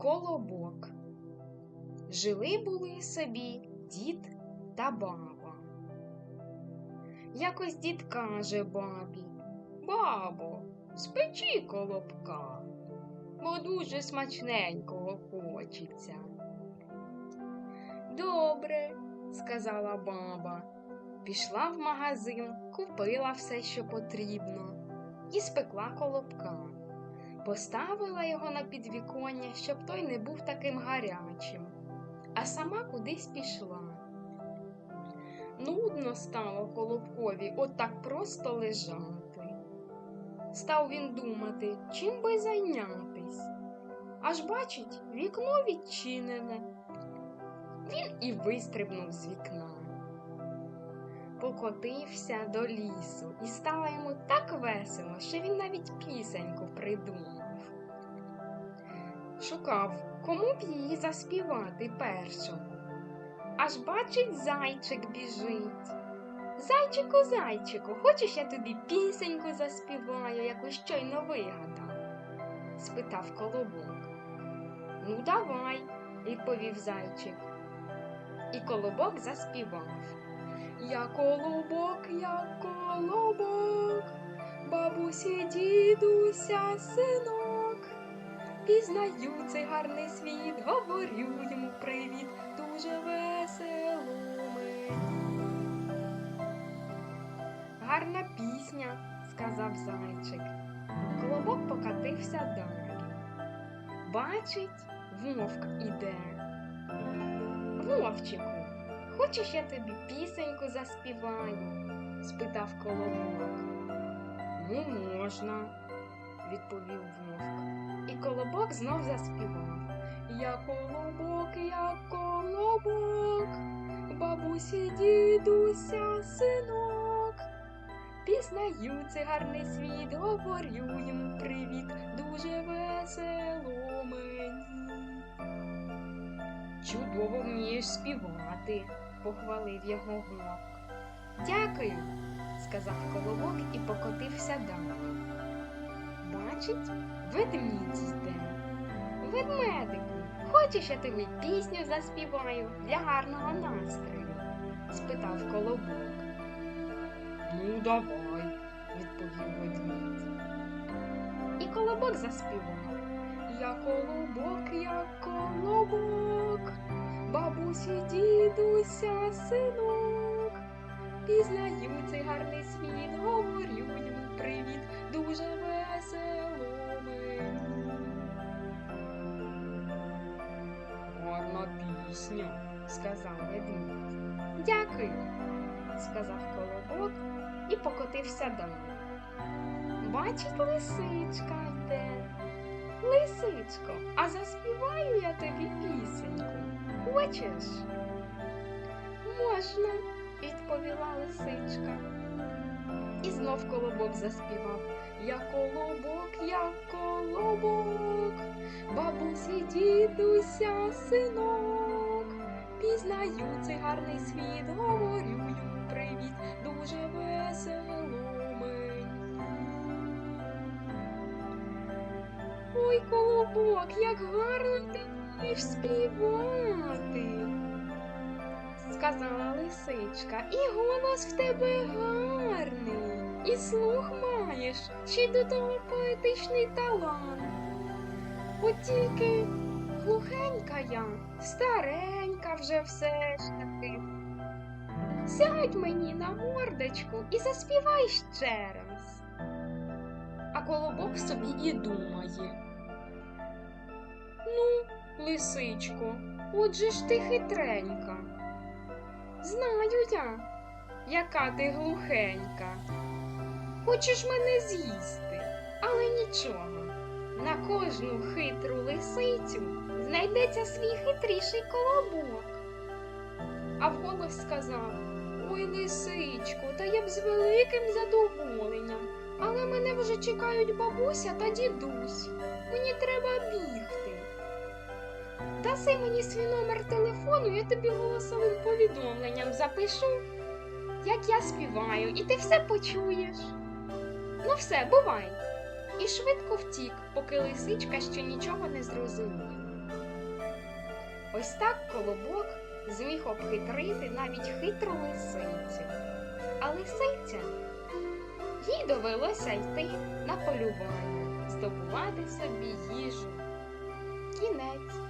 Колобок. Жили були собі дід та баба. Якось дід каже бабі Бабо, спечи колобка, бо дуже смачненького хочеться. Добре, сказала баба. Пішла в магазин, купила все, що потрібно, і спекла колобка. Поставила його на підвіконня, щоб той не був таким гарячим, а сама кудись пішла. Нудно стало колобкові отак просто лежати. Став він думати, чим би зайнятись. Аж бачить, вікно відчинене. Він і вистрибнув з вікна. Покотився до лісу, і стало йому так весело, що він навіть пісеньку придумав. Шукав, кому б її заспівати першу. Аж бачить, зайчик біжить. Зайчику, зайчику, хочеш я тобі пісеньку заспіваю, яку щойно вигадав? спитав колобок. Ну, давай, відповів зайчик. І колобок заспівав. Я колобок, я колобок, бабусі, дідуся, синок. Пізнаю цей гарний світ, говорю йому привіт, дуже весело мені. Гарна пісня, сказав зайчик. Колобок покатився далі. Бачить, вовк іде. Вовчику, хочеш я тобі пісеньку заспіваю? спитав колобок. Ну, можна, відповів вовк. І колобок знов заспівав. Я колобок, я колобок, бабусі, дідуся, синок. Пізнаю цей гарний світ, говорю йому привіт, дуже весело мені. Чудово вмієш співати, похвалив його вовк. Дякую, сказав колобок і покотився далі. Бачить, ведмідь йде. Ведмедику, хочеш я тобі пісню заспіваю для гарного настрою? спитав колобок. Ну, давай, відповів ведмідь. І колобок заспівав. Я колобок, я колобок, бабусі, дідуся, синок. Пізнаю цей гарний світ, говорю йому привіт, дуже весело мені. Гарна пісня, сказав ведмідь. Дякую, сказав колобок і покотився далі. Бачить, лисичка йде. Лисичко, а заспіваю я тобі пісеньку. Хочеш? Можна, відповіла лисичка. І знов колобок заспівав. Я колобок, я колобок, бабусі, дідуся, синок. Пізнаю цей гарний світ, говорю йому привіт, дуже весело мені. Ой, колобок, як гарно ти вмієш сказала лисичка, і голос в тебе гарний, і слух маєш, й до того поетичний талант. От тільки глухенька я, старенька вже все ж таки. Сядь мені на мордочку і заспівай ще раз. А колобок собі і думає. Ну, лисичко, отже ж ти хитренька. Знаю я, яка ти глухенька. Хочеш мене з'їсти, але нічого. На кожну хитру лисицю знайдеться свій хитріший колобок. А вголос сказав Ой, лисичко, та я б з великим задоволенням. Але мене вже чекають бабуся та дідусь. Мені треба бігти. Даси мені свій номер телефону, я тобі голосовим повідомленням запишу, як я співаю, і ти все почуєш. Ну все, бувай. І швидко втік, поки лисичка ще нічого не зрозуміла. Ось так колобок зміг обхитрити навіть хитру лисицю. А лисиця їй довелося йти на полювання, здобувати собі їжу. Кінець.